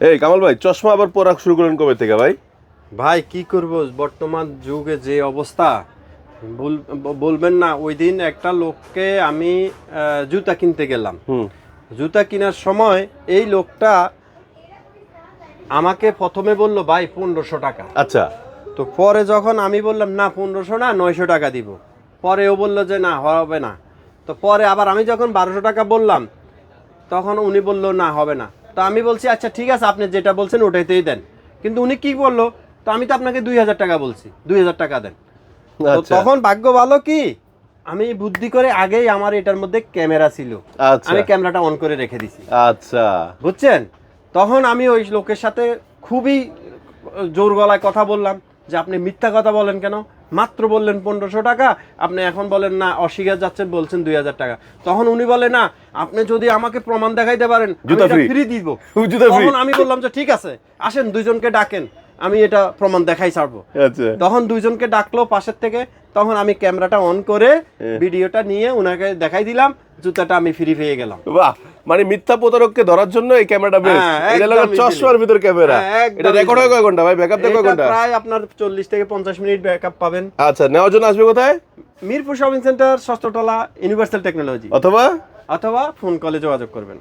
এই কামাল ভাই চশমা আবার পরা শুরু করলেন কবে থেকে ভাই? ভাই কি করব? বর্তমান যুগে যে অবস্থা বল- বলবেন না ওই দিন একটা লোককে আমি জুতা কিনতে গেলাম। হুম। জুতা কেনার সময় এই লোকটা আমাকে প্রথমে বলল ভাই পনেরোশো টাকা। আচ্ছা। তো পরে যখন আমি বললাম না পনেরোশো না নয়শো টাকা দিব। পরে ও বলল যে না হবে না। তো পরে আবার আমি যখন বারোশো টাকা বললাম তখন উনি বলল না হবে না। তো আমি বলছি আচ্ছা ঠিক আছে আপনি যেটা বলছেন ওটাইতেই দেন। কিন্তু উনি কি বলল তো আমি তো আপনাকে দুই হাজার টাকা বলছি দুই হাজার টাকা দেন। আচ্ছা। তখন ভাগ্য ভালো কি আমি বুদ্ধি করে আগেই আমার এটার মধ্যে ক্যামেরা ছিল। আচ্ছা। আমি ক্যামেরাটা অন করে রেখে দিছি। আচ্ছা। বুঝছেন? তখন আমি ওই লোকের সাথে খুবই জোর গলায় কথা বললাম। যে আপনি মিথ্যা কথা বলেন কেন? মাত্র বললেন পনেরোশো টাকা আপনি এখন বলেন না অস্বীকার যাচ্ছেন বলছেন দুই হাজার টাকা। তখন উনি বলে না আপনি যদি আমাকে প্রমাণ দেখাইতে পারেন ফ্রি দিব। তখন আমি বললাম যে ঠিক আছে আসেন দুইজনকে ডাকেন আমি এটা প্রমাণ দেখাই ছাড়বো। আচ্ছা। তখন দুইজনকে ডাকলো পাশের থেকে তখন আমি ক্যামেরাটা অন করে হ্যাঁ। ভিডিওটা নিয়ে ওনাকে দেখাই দিলাম জুতাটা আমি ফ্রি পেয়ে গেলাম। বাহ! মানে মিথ্যা প্রতারককে ধরার জন্য এই ক্যামেরাটা বেশ হ্যাঁ, এটা লাগা চশমার ভিতর ক্যামেরা। হ্যাঁ, এটা রেকর্ড হয় কয় ঘণ্টা ভাই? ব্যাকআপ দেখো কয় ঘণ্টা? প্রায় আপনার চল্লিশ থেকে পঞ্চাশ মিনিট ব্যাকআপ পাবেন। আচ্ছা নেওয়ার জন্য আসবে কোথায়? মিরপুর শপিং সেন্টার ষষ্ঠতলা ইউনিভার্সাল টেকনোলজি অথবা? অথবা ফোন কলে যোগাযোগ করবেন।